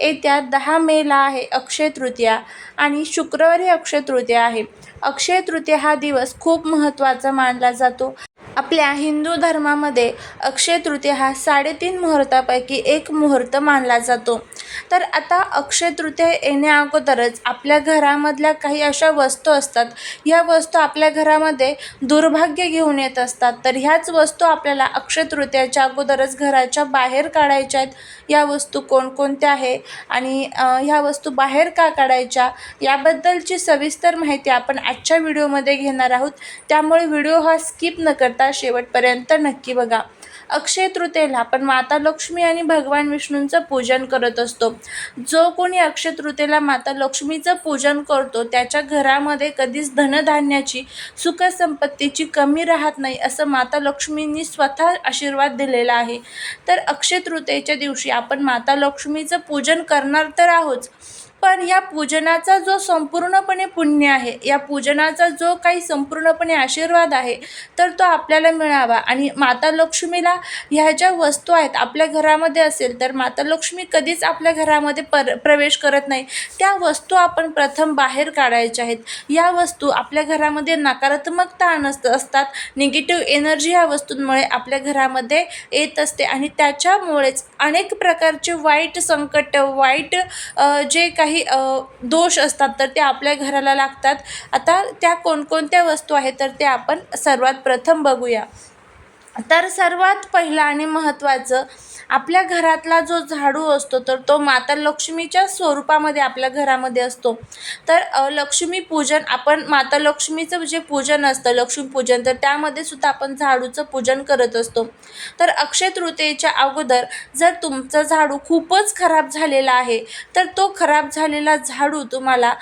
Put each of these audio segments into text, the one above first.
येत्या दहा मेला आहे अक्षय तृतीया आणि शुक्रवारी अक्षय तृतीया आहे. अक्षय तृतीया हा दिवस खूप महत्त्वाचा मानला जातो. आपल्या हिंदू धर्मामध्ये अक्षय तृतीया हा साडेतीन मुहूर्तापैकी एक मुहूर्त मानला जातो. तर आता अक्षय तृतीया येण्या अगोदरच आपल्या घरामधल्या काही अशा वस्तू असतात. ह्या वस्तू आपल्या घरामध्ये दुर्भाग्य घेऊन येत असतात. तर ह्याच वस्तू आपल्याला अक्षय तृतीयाच्या अगोदरच घराच्या बाहेर काढायच्या आहेत. या वस्तू कोणकोणत्या आहे आणि ह्या वस्तू बाहेर का काढायच्या याबद्दलची सविस्तर माहिती आपण आजच्या व्हिडिओमध्ये घेणार आहोत. त्यामुळे व्हिडिओ हा स्किप न करता शेवटपर्यंत नक्की बघा. अक्षय तृतीयेला आपण माता लक्ष्मी आणि भगवान विष्णूंचं पूजन करत असतो. जो कोणी अक्षय तृतीयेला माता लक्ष्मीचं पूजन करतो त्याच्या घरामध्ये कधीच धनधान्याची सुखसंपत्तीची कमी राहत नाही असं माता लक्ष्मींनी स्वतः आशीर्वाद दिलेला आहे. तर अक्षय तृतीयेच्या दिवशी आपण माता लक्ष्मीचं पूजन करणार तर आहोत. पण या पूजनाचा जो संपूर्णपणे पुण्य आहे या पूजनाचा जो काही संपूर्णपणे आशीर्वाद आहे तर तो आपल्याला मिळावा. आणि माता लक्ष्मीला ह्या ज्या वस्तू आहेत आपल्या घरामध्ये असेल तर माता लक्ष्मी कधीच आपल्या घरामध्ये पर प्रवेश करत नाही. त्या वस्तू आपण प्रथम बाहेर काढायच्या आहेत. या वस्तू आपल्या घरामध्ये नकारात्मकता आणत असतात. निगेटिव्ह एनर्जी ह्या वस्तूंमुळे आपल्या घरामध्ये येत असते. आणि त्याच्यामुळेच अनेक प्रकारचे वाईट संकट वाईट जे काही काही दोष असतात तर ते आपल्या घराला लागतात. आता त्या कोणकोणत्या वस्तू आहेत तर ते आपण सर्वात प्रथम बघूया. तर सर्वात पहिलं आणि महत्त्वाचं आपल्या घरातला जो झाडू असतो तर तो माता लक्ष्मीच्या स्वरूपामध्ये आपल्या घरामध्ये असतो. तर लक्ष्मीपूजन लक्ष्मी पूजन आपण माता लक्ष्मीचं जे पूजन असतं लक्ष्मीपूजन तर त्यामध्ये सुद्धा आपण झाडूचं पूजन करत असतो. तर अक्षय तृतीयेच्या अगोदर जर तुमचं झाडू खूपच खराब झालेला आहे तर तो खराब झालेला झाडू तुम्हाला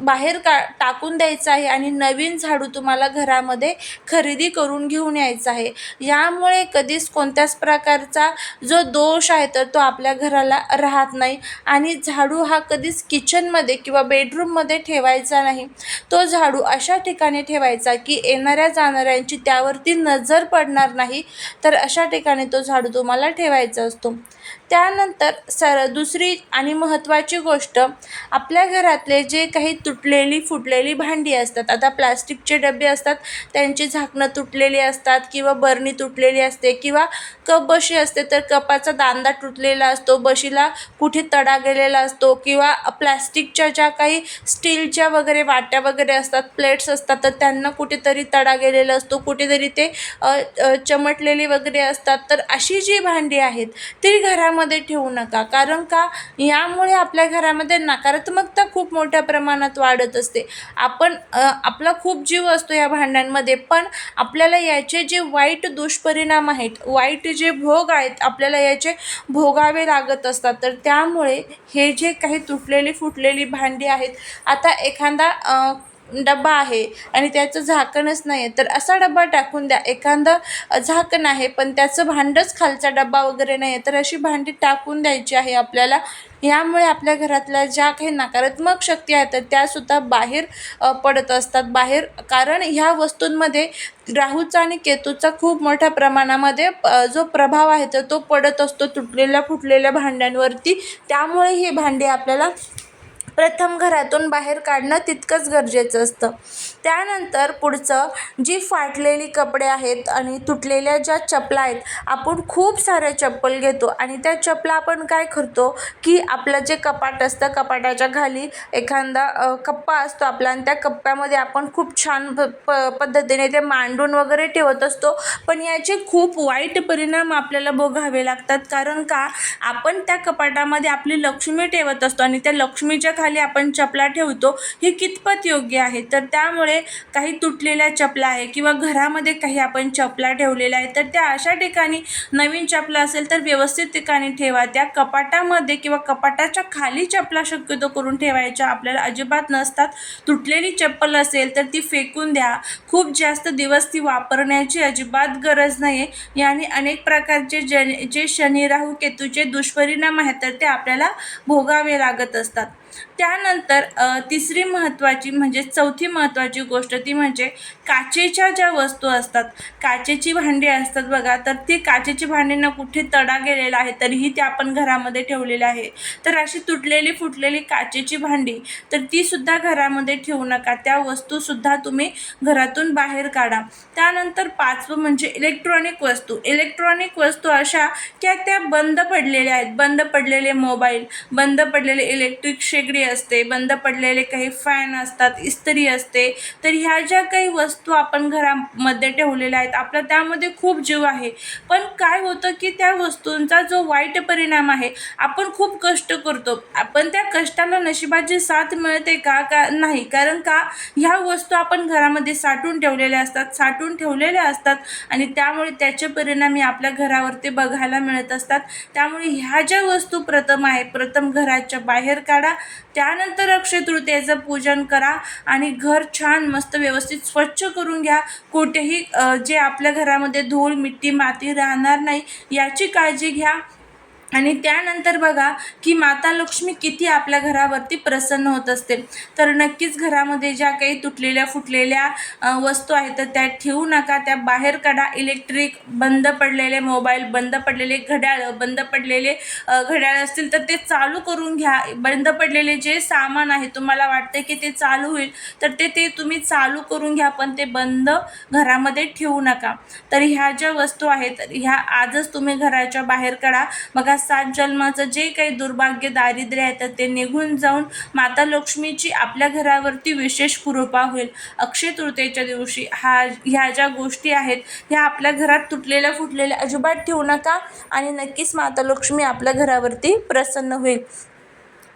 बाहेर का टाकून द्यायचा आहे आणि नवीन झाडू तुम्हाला घरामध्ये खरेदी करून घेऊन यायचं आहे. यामुळे कधीच कोणत्याच प्रकारचा जो दोष आहे तर तो आपल्या घराला राहत नाही. आणि झाडू हा कधीच किचनमध्ये किंवा बेडरूममध्ये ठेवायचा नाही. तो झाडू अशा ठिकाणी ठेवायचा की येणाऱ्या जाणाऱ्यांची त्यावरती नजर पडणार नाही तर अशा ठिकाणी तो झाडू तुम्हाला ठेवायचा असतो. त्यानंतर सर दुसरी आणि महत्त्वाची गोष्ट आपल्या घरातले जे काही तुटलेली फुटलेली भांडी असतात आता प्लास्टिकचे डबे असतात त्यांची झाकणं तुटलेली असतात किंवा बरणी तुटलेली असते किंवा कप बशी असते तर कपाचा दांदा तुटलेला असतो बशीला कुठे तडा गेलेला असतो किंवा प्लॅस्टिकच्या ज्या काही स्टीलच्या वगैरे वाट्या वगैरे असतात प्लेट्स असतात तर त्यांना कुठेतरी तडा गेलेला असतो कुठेतरी ते चमटलेली वगैरे असतात तर अशी जी भांडी आहेत ती घरामध्ये ठेवू नका. कारण का? यामुळे आपल्या घरामध्ये नकारात्मकता खूप मोठ्या प्रमाणात वाढत असते. आपण आपला खूप जीव असतो या भांड्यांमध्ये पण आपल्याला याचे जे वाईट दुष्परिणाम आहेत वाईट जे भोग आहेत आपल्याला याचे भोगावे लागत असतात. तर त्यामुळे हे जे काही तुटलेली फुटलेली भांडी आहेत आता एखादा डबा आहे आणि त्याचं झाकणच नाही आहे तर असा डबा टाकून द्या. एखादं झाकण आहे पण त्याचं भांडंच खालचा डबा वगैरे नाही आहे तर अशी भांडी टाकून द्यायची आहे आपल्याला. यामुळे आपल्या घरातल्या ज्या काही नकारात्मक शक्ती आहेत तर त्यासुद्धा बाहेर पडत असतात. बाहेर कारण ह्या वस्तूंमध्ये राहूचा आणि केतूचा खूप मोठ्या प्रमाणामध्ये जो प्रभाव आहे तर तो पडत असतो तुटलेल्या फुटलेल्या भांड्यांवरती. त्यामुळे ही भांडी आपल्याला प्रथम घरातून बाहेर काढणं तितकंच गरजेचं असतं. त्यानंतर पुढचं जी फाटलेली कपडे आहेत आणि तुटलेल्या ज्या चपला आहेत आपण खूप साऱ्या चप्पल घेतो आणि त्या चपला आपण काय करतो की आपलं जे कपाट असतं कपाटाच्या खाली एखादा कप्पा असतो आपला आणि त्या कप्प्यामध्ये आपण खूप छान प प पद्धतीने ते मांडून वगैरे ठेवत असतो. पण याचे खूप वाईट परिणाम आपल्याला भोगावे लागतात. कारण का? आपण त्या कपाटामध्ये आपली लक्ष्मी ठेवत असतो आणि त्या लक्ष्मीच्या खाली आपण चपला ठेवतो हे कितपत योग्य आहे? तर त्यामुळे काही तुटलेल्या चपला आहे किंवा घरामध्ये काही आपण चपला ठेवलेल्या आहेत तर त्या अशा ठिकाणी नवीन चपला असेल तर व्यवस्थित ठिकाणी ठेवा. त्या कपाटामध्ये किंवा कपाटाच्या खाली चपला शक्यतो करून ठेवायच्या. आपल्याला अजिबात नसतात. तुटलेली चप्पल असेल तर ती फेकून द्या. खूप जास्त दिवस ती वापरण्याची अजिबात गरज नाही आहे याने अनेक प्रकारचे जन जे शनी राहू केतूचे दुष्परिणाम आहेत तर ते आपल्याला भोगावे लागत असतात. त्यानंतर तिसरी महत्त्वाची म्हणजे चौथी महत्त्वाची गोष्ट ती म्हणजे काचेच्या ज्या वस्तू असतात काचेची भांडी असतात बघा तर ती काचेची भांडींना कुठे तडा गेलेला आहे तरीही ते आपण घरामध्ये ठेवलेले आहे. तर अशी तुटलेली फुटलेली काचेची भांडी तर ती सुद्धा घरामध्ये ठेवू नका. त्या वस्तूसुद्धा तुम्ही घरातून बाहेर काढा. त्यानंतर पाचवं म्हणजे इलेक्ट्रॉनिक वस्तू. इलेक्ट्रॉनिक वस्तू अशा की त्या बंद पडलेल्या आहेत. बंद पडलेले मोबाईल बंद पडलेले इलेक्ट्रिक शे शेगडी असते बंद पडलेले काही फॅन असतात इस्त्री असते. तर ह्या ज्या काही वस्तू आपण घरामध्ये ठेवलेल्या आहेत आपला त्यामध्ये खूप जीव आहे. पण काय होतं की त्या वस्तूंचा जो वाईट परिणाम आहे आपण खूप कष्ट करतो. आपण त्या कष्टाला नशिबाची साथ मिळते का का नाही? कारण का? ह्या वस्तू आपण घरामध्ये साठवून ठेवलेल्या असतात साठवून ठेवलेल्या असतात आणि त्यामुळे त्याचे परिणामी आपल्या घरावरती बघायला मिळत असतात. त्यामुळे ह्या ज्या वस्तू प्रथम आहे प्रथम घराच्या बाहेर काढा त्यानंतर अक्षय तृतीयेचं पूजन करा आणि घर छान मस्त व्यवस्थित स्वच्छ करून घ्या. कुठेही जे आपल्या घरामध्ये धूळ मिट्टी माती राहणार नाही याची काळजी घ्या. आणि त्यानंतर बघा की माता लक्ष्मी किती आपल्या घरावरती प्रसन्न होत असते. तर नक्कीच घरामध्ये ज्या काही तुटलेल्या फुटलेल्या वस्तू आहेत तर त्या ठेवू नका. त्या बाहेर काढा. इलेक्ट्रिक बंद पडलेले मोबाईल बंद पडलेले घड्याळ बंद पडलेले घड्याळ असतील तर ते चालू करून घ्या. बंद पडलेले जे सामान आहे तुम्हाला वाटते की ते चालू होईल तर ते ते तुम्ही चालू करून घ्या पण ते बंद घरामध्ये ठेवू नका. तर ह्या ज्या वस्तू आहेत ह्या आजच तुम्ही घराच्या बाहेर काढा. बघा सात जन्माचं जे काही दुर्भाग्य दारिद्र्य आहे तर ते निघून जाऊन माता लक्ष्मीची आपल्या घरावरती विशेष कृपा होईल. अक्षय तृतीयेच्या दिवशी हा ह्या ज्या गोष्टी आहेत ह्या आपल्या घरात तुटलेल्या फुटलेल्या अजिबात ठेवू नका आणि नक्कीच माता लक्ष्मी आपल्या घरावरती प्रसन्न होईल.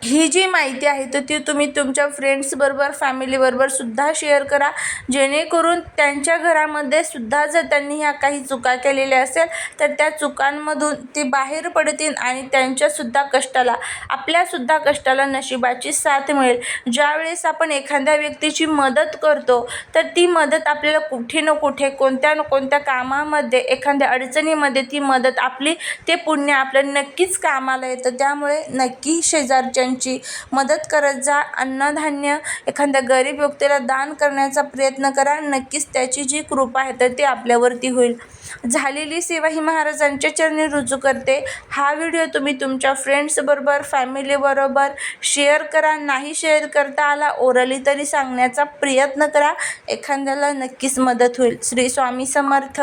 ही जी माहिती आहे तर ती तुम्ही तुमच्या फ्रेंड्सबरोबर फॅमिलीबरोबर सुद्धा शेअर करा. जेणेकरून त्यांच्या घरामध्ये सुद्धा जर त्यांनी ह्या काही चुका केलेल्या असेल तर त्या चुकांमधून ते बाहेर पडतील आणि त्यांच्यासुद्धा कष्टाला आपल्यासुद्धा कष्टाला नशिबाची साथ मिळेल. ज्यावेळेस आपण एखाद्या व्यक्तीची मदत करतो तर ती मदत आपल्याला कुठे न कुठे कोणत्या न कोणत्या कामामध्ये एखाद्या अडचणीमध्ये ती मदत आपली ते पुण्य आपल्या नक्कीच कामाला येतं. त्यामुळे नक्की शेजारच्या त्यांची मदत करत जा. अन्नधान्य एखाद्या गरीब व्यक्तीला दान करण्याचा प्रयत्न करा. नक्कीच त्याची जी कृपा आहे तर ती आपल्यावरती होईल. झालेली सेवा ही महाराजांच्या चरणी रुजू करते. हा व्हिडिओ तुम्ही तुमच्या फ्रेंड्सबरोबर फॅमिलीबरोबर शेअर करा. नाही शेअर करता आला ओरली तरी सांगण्याचा प्रयत्न करा. एखाद्याला नक्कीच मदत होईल. श्री स्वामी समर्थ.